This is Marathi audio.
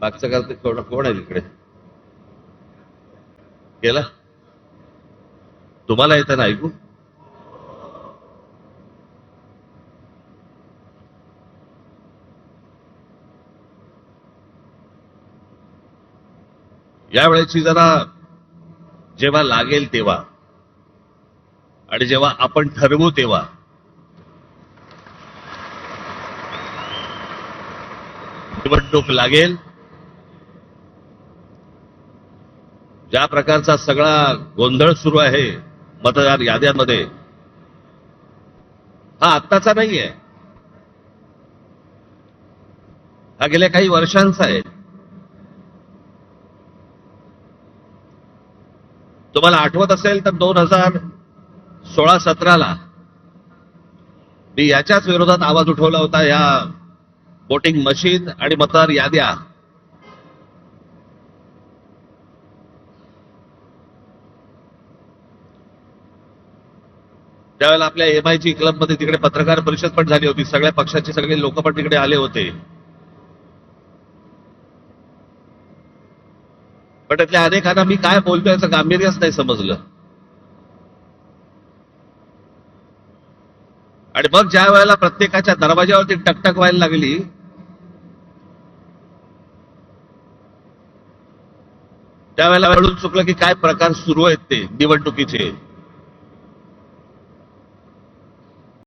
मागचं का कोण कोण आहे तिकडे? गेला? तुम्हाला येताना ऐकू? यावेळेची जरा जेव्हा लागेल तेव्हा आणि जेव्हा आपण ठरवू तेव्हा निवडणूक लागेल ज्या प्रकारचा सगळा गोंधळ सुरू आहे मतदार याद्यांमध्ये हा आत्ताचा नाहीये. हा गेल्या काही वर्षांचा आहे. तुम्हाला आठवत असेल तर दोन हजार सोळा सतराला मी याच्याच विरोधात आवाज उठवला होता या वोटिंग मशीन आणि मतदार याद्या. त्यावेळेला आपल्या एम आय ची क्लबमध्ये तिकडे पत्रकार परिषद पण झाली होती सगळ्या पक्षाचे सगळे लोक पण तिकडे आले होते. पण त्यातल्या अनेकांना मी काय बोलतोय याचं गांभीर्यच नाही समजलं. आणि मग ज्या वेळेला प्रत्येकाच्या दरवाजावरती टकटक व्हायला लागली त्यावेळेला कळून चुकलं की काय प्रकार सुरू आहेत ते निवडणुकीचे.